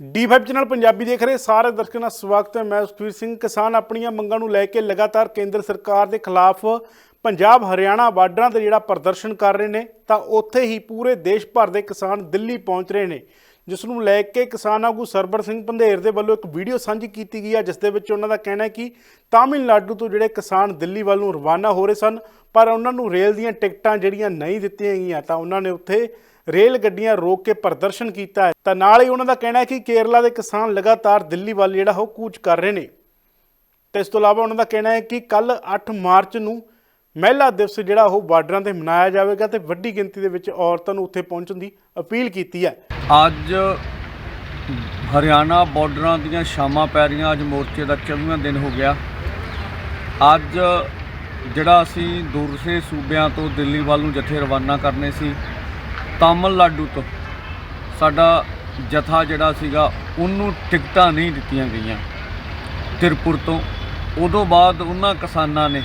D5 channel Punjabi ਦੇਖ ਰਹੇ ਸਾਰੇ ਦਰਸ਼ਕਾਂ ਦਾ ਸਵਾਗਤ ਹੈ। ਮੈਂ ਸੁਖਵੀਰ ਸਿੰਘ ਕਿਸਾਨ ਆਪਣੀਆਂ ਮੰਗਾਂ ਨੂੰ ਲੈ ਕੇ ਲਗਾਤਾਰ ਕੇਂਦਰ ਸਰਕਾਰ ਦੇ ਖਿਲਾਫ ਪੰਜਾਬ ਹਰਿਆਣਾ ਬਾਰਡਰਾਂ ਤੇ ਜਿਹੜਾ ਪ੍ਰਦਰਸ਼ਨ ਕਰ ਰਹੇ ਨੇ, ਤਾਂ ਉੱਥੇ ਹੀ ਪੂਰੇ ਦੇਸ਼ ਭਰ ਦੇ ਕਿਸਾਨ ਦਿੱਲੀ ਪਹੁੰਚ ਰਹੇ ਨੇ। ਜਿਸ ਨੂੰ ਲੈ ਕੇ ਕਿਸਾਨ ਆਗੂ ਸਰਬਰ ਸਿੰਘ ਪੰਧੇਰ ਦੇ ਵੱਲੋਂ ਇੱਕ ਵੀਡੀਓ ਸਾਂਝੀ ਕੀਤੀ ਗਈ ਹੈ, ਜਿਸ ਦੇ ਵਿੱਚ ਉਹਨਾਂ ਦਾ ਕਹਿਣਾ ਹੈ ਕਿ ਤਾਮਿਲਨਾਡੂ ਤੋਂ ਜਿਹੜੇ ਕਿਸਾਨ ਦਿੱਲੀ ਵੱਲ ਨੂੰ ਰਵਾਨਾ ਹੋ ਰਹੇ ਸਨ, ਪਰ ਉਹਨਾਂ ਨੂੰ ਰੇਲ ਦੀਆਂ ਟਿਕਟਾਂ ਜਿਹੜੀਆਂ ਨਹੀਂ ਦਿੱਤੀਆਂ ਗਈਆਂ, ਤਾਂ ਉਹਨਾਂ ਨੇ ਉੱਥੇ ਰੇਲ ਗੱਡੀਆਂ ਰੋਕ ਕੇ ਪ੍ਰਦਰਸ਼ਨ ਕੀਤਾ ਹੈ। ਤਾਂ ਨਾਲ ਹੀ ਉਹਨਾਂ ਦਾ ਕਹਿਣਾ ਹੈ ਕਿ ਕੇਰਲਾ ਦੇ ਕਿਸਾਨ ਲਗਾਤਾਰ ਦਿੱਲੀ ਵੱਲ ਜਿਹੜਾ ਉਹ ਕੂਚ ਕਰ ਰਹੇ ਨੇ। ਤੇ ਇਸ ਤੋਂ ਇਲਾਵਾ ਉਹਨਾਂ ਦਾ ਕਹਿਣਾ ਹੈ ਕਿ ਕੱਲ 8 ਮਾਰਚ ਨੂੰ ਮਹਿਲਾ ਦਿਵਸ ਜਿਹੜਾ ਉਹ ਬਾਰਡਰਾਂ ਤੇ ਮਨਾਇਆ ਜਾਵੇਗਾ ਤੇ ਵੱਡੀ ਗਿਣਤੀ ਦੇ ਵਿੱਚ ਔਰਤਾਂ ਨੂੰ ਉੱਥੇ ਪਹੁੰਚਣ ਦੀ ਅਪੀਲ ਕੀਤੀ ਹੈ। ਅੱਜ ਹਰਿਆਣਾ ਬਾਰਡਰਾਂ ਦੀਆਂ ਸ਼ਾਮਾਂ ਪੈ ਰਹੀਆਂ, ਅੱਜ ਮੋਰਚੇ ਦਾ 24ਵਾਂ ਦਿਨ ਹੋ ਗਿਆ। ਅੱਜ ਜਿਹੜਾ ਅਸੀਂ ਦੂਸਰੇ ਸੂਬਿਆਂ ਤੋਂ ਦਿੱਲੀ ਵੱਲ ਨੂੰ ਜਥੇ ਰਵਾਨਾ ਕਰਨੇ ਸੀ ਤਾਮਿਲਨਾਡੂ ਤੋਂ। ਸਾਡਾ ਜਥਾ ਜਿਹੜਾ ਸੀਗਾ, ਉਹਨੂੰ ਟਿਕਟਾਂ ਨਹੀਂ ਦਿੱਤੀਆਂ ਗਈਆਂ। ਤਿਰਪੁਰ ਤੋਂ। ਉਦੋਂ ਬਾਅਦ ਉਹਨਾਂ ਕਿਸਾਨਾਂ ਨੇ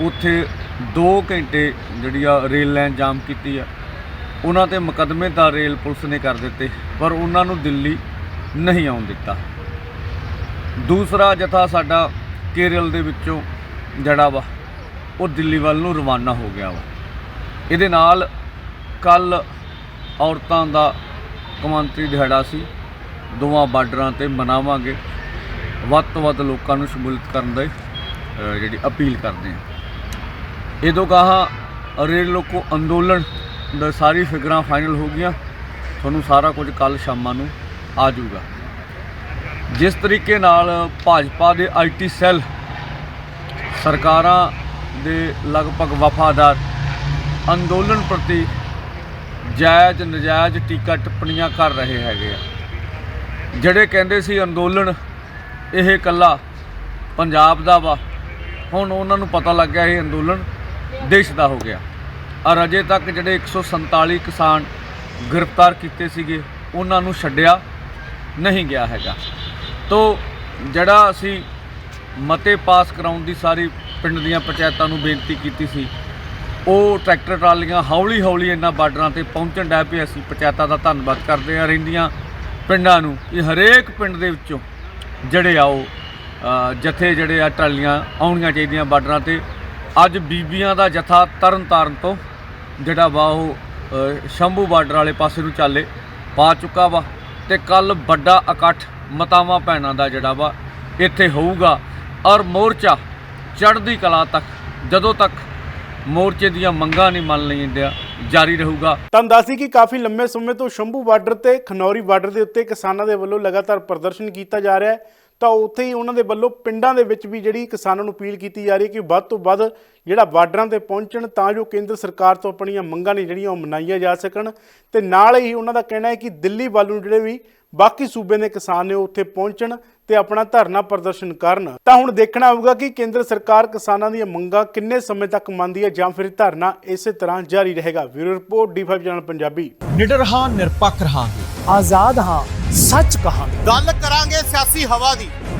ਉੱਥੇ 2 ਘੰਟੇ ਜਿਹੜੀ ਆ ਰੇਲ ਲਾਈਨ ਜਾਮ ਕੀਤੀ ਆ। ਉਹਨਾਂ ਤੇ ਮੁਕੱਦਮੇ ਤਾਂ ਰੇਲ ਪੁਲਿਸ ਨੇ ਕਰ ਦਿੱਤੇ, ਪਰ ਉਹਨਾਂ ਨੂੰ ਦਿੱਲੀ ਨਹੀਂ ਆਉਣ ਦਿੱਤਾ। ਦੂਸਰਾ ਜਥਾ ਸਾਡਾ ਕੇਰਲ ਦੇ ਵਿੱਚੋਂ ਜਿਹੜਾ ਵਾ, ਉਹ ਦਿੱਲੀ ਵੱਲ ਨੂੰ ਰਵਾਨਾ ਹੋ ਗਿਆ ਵਾ। ਇਹਦੇ ਨਾਲ ਕੱਲ ਔਰਤਾਂ ਦਾ ਕੌਮਾਂਤਰੀ ਦਿਹਾੜਾ ਸੀ। ਦੋਵਾਂ ਬਾਰਡਰਾਂ ਤੇ ਮਨਾਵਾਂਗੇ। ਵੱਧ ਤੋਂ ਵੱਧ ਲੋਕਾਂ ਨੂੰ ਸ਼ਮੂਲੀਅਤ ਕਰਨ ਦੇ ਜਿਹੜੀ ਅਪੀਲ ਕਰਦੇ ਹਾਂ। ਇਹ ਤੋਂ ਕਹਾ ਰੇਲ ਲੋਕੋ ਅੰਦੋਲਨ ਦਾ ਸਾਰੀ ਫਿਗਰਾਂ ਫਾਈਨਲ ਹੋ ਗਈਆਂ। ਤੁਹਾਨੂੰ ਸਾਰਾ ਕੁਝ ਕੱਲ ਸ਼ਾਮਾਂ ਨੂੰ ਆ ਜਾਊਗਾ। ਜਿਸ ਤਰੀਕੇ ਨਾਲ ਭਾਜਪਾ ਦੇ ਆਈਟੀ ਸੈੱਲ ਸਰਕਾਰਾਂ ਦੇ ਲਗਭਗ ਵਫਾਦਾਰ ਅੰਦੋਲਨ ਪ੍ਰਤੀ ਜਾਇਜ਼ ਨਜਾਇਜ਼ ਟੀਕਾ ਟਿੱਪਣੀਆਂ ਕਰ ਰਹੇ ਹੈਗੇ ਆ। ਜਿਹੜੇ ਕਹਿੰਦੇ ਸੀ ਅੰਦੋਲਨ, ਇਹ ਇਕੱਲਾ ਪੰਜਾਬ ਦਾ ਵਾ। ਹੁਣ ਉਹਨਾਂ ਨੂੰ ਪਤਾ ਲੱਗ ਗਿਆ ਇਹ ਅੰਦੋਲਨ ਦੇਸ਼ ਦਾ ਹੋ ਗਿਆ। ਔਰ ਅਜੇ ਤੱਕ ਜਿਹੜੇ 147 ਕਿਸਾਨ ਗ੍ਰਿਫਤਾਰ ਕੀਤੇ ਸੀਗੇ, ਉਹਨਾਂ ਨੂੰ ਛੱਡਿਆ ਨਹੀਂ ਗਿਆ ਹੈਗਾ। ਤੋ ਜਿਹੜਾ ਅਸੀਂ ਮਤੇ ਪਾਸ ਕਰਾਉਣ ਦੀ ਸਾਰੀ ਪਿੰਡ ਦੀਆਂ ਪੰਚਾਇਤਾਂ ਨੂੰ ਬੇਨਤੀ ਕੀਤੀ ਸੀ ਉਹ ਟਰੈਕਟਰ ਟਰਾਲੀਆਂ ਹੌਲੀ ਹੌਲੀ ਇਹਨਾਂ ਬਾਰਡਰਾਂ ਤੇ ਪਹੁੰਚਣ ਦਾ ਵੀ ਅਸੀਂ ਪੰਚਾਇਤਾਂ ਦਾ ਧੰਨਵਾਦ ਕਰਦੇ ਆ ਰਹਿੰਦੀਆਂ ਪਿੰਡਾਂ ਨੂੰ ਕਿ ਹਰੇਕ ਪਿੰਡ ਦੇ ਵਿੱਚੋਂ ਜਿਹੜੇ ਆ ਉਹ ਜਥੇ ਜਿਹੜੇ ਆ ਟਰਾਲੀਆਂ ਆਉਣੀਆਂ ਚਾਹੀਦੀਆਂ ਬਾਰਡਰਾਂ ਤੇ। ਅੱਜ ਬੀਬੀਆਂ ਦਾ ਜਥਾ ਤਰਨ ਤਾਰਨ ਤੋਂ ਜਿਹੜਾ ਵਾ ਉਹ ਸ਼ੰਭੂ ਬਾਰਡਰ ਵਾਲੇ ਪਾਸੇ ਨੂੰ ਚੱਲੇ ਪਾ ਚੁੱਕਾ ਵਾ ਤੇ ਕੱਲ ਵੱਡਾ ਇਕੱਠ ਮਤਾਵਾਂ ਭੈਣਾਂ ਦਾ ਜਿਹੜਾ ਵਾ ਇੱਥੇ ਹੋਊਗਾ। ਔਰ ਮੋਰਚਾ ਚੜ੍ਹਦੀ ਕਲਾ ਤੱਕ, ਜਦੋਂ ਤੱਕ ਮੋਰਚੇ ਦੀਆਂ ਮੰਗਾਂ ਨਹੀਂ ਮੰਨ ਲਈਆਂ ਜਾਰੀ ਰਹੂਗਾ। ਤੁਹਾਨੂੰ ਦੱਸਦੀ ਕਿ ਕਾਫੀ ਲੰਮੇ ਸਮੇਂ ਤੋਂ ਸ਼ੰਭੂ ਬਾਰਡਰ ਤੇ, ਖਨੌਰੀ ਬਾਰਡਰ ਦੇ ਉੱਤੇ ਕਿਸਾਨਾਂ ਦੇ ਵੱਲੋਂ ਲਗਾਤਾਰ ਪ੍ਰਦਰਸ਼ਨ ਕੀਤਾ ਜਾ ਰਿਹਾ ਹੈ। ਤਾਂ ਉੱਥੇ ਹੀ ਉਹਨਾਂ ਦੇ ਵੱਲੋਂ ਪਿੰਡਾਂ ਦੇ ਵਿੱਚ ਵੀ ਜਿਹੜੀ ਕਿਸਾਨਾਂ ਨੂੰ ਅਪੀਲ ਕੀਤੀ ਜਾ ਰਹੀ ਹੈ ਕਿ ਵੱਧ ਤੋਂ ਵੱਧ ਜਿਹੜਾ ਬਾਰਡਰਾਂ ਤੇ ਪਹੁੰਚਣ, ਤਾਂ ਜੋ ਕੇਂਦਰ ਸਰਕਾਰ ਤੋਂ ਆਪਣੀਆਂ ਮੰਗਾਂ ਨੇ ਜਿਹੜੀਆਂ ਉਹ ਮਨਾਈਆਂ ਜਾ ਸਕਣ। ਤੇ ਨਾਲ ਹੀ ਉਹਨਾਂ ਦਾ ਕਹਿਣਾ ਹੈ ਕਿ ਦਿੱਲੀ ਵੱਲ ਨੂੰ ਜਿਹੜੇ ਵੀ ਬਾਕੀ ਸੂਬੇ ਦੇ ਕਿਸਾਨ ਨੇ ਉਹ ਉੱਥੇ ਪਹੁੰਚਣ। ਤੇ ਆਪਣਾ ਧਰਨਾ ਪ੍ਰਦਰਸ਼ਨ ਕਰਨ। ਤਾਂ ਹੁਣ ਦੇਖਣਾ ਹੋਊਗਾ ਕਿ ਕੇਂਦਰ ਸਰਕਾਰ ਕਿਸਾਨਾਂ ਦੀਆਂ ਮੰਗਾਂ ਕਿੰਨੇ ਸਮੇਂ ਤੱਕ ਮੰਨਦੀ ਹੈ ਜਾਂ ਫਿਰ ਧਰਨਾ ਇਸੇ ਤਰ੍ਹਾਂ ਜਾਰੀ ਰਹੇਗਾ। Bureau report D5 channel Punjabi. ਨਿਡਰ ਹਾਂ ਨਿਰਪੱਖ ਰਹਾਂਗੇ। ਆਜ਼ਾਦ ਹਾਂ ਸੱਚ ਕਹਾਂਗੇ। ਗੱਲ ਕਰਾਂਗੇ ਸਿਆਸੀ ਹਵਾ ਦੀ।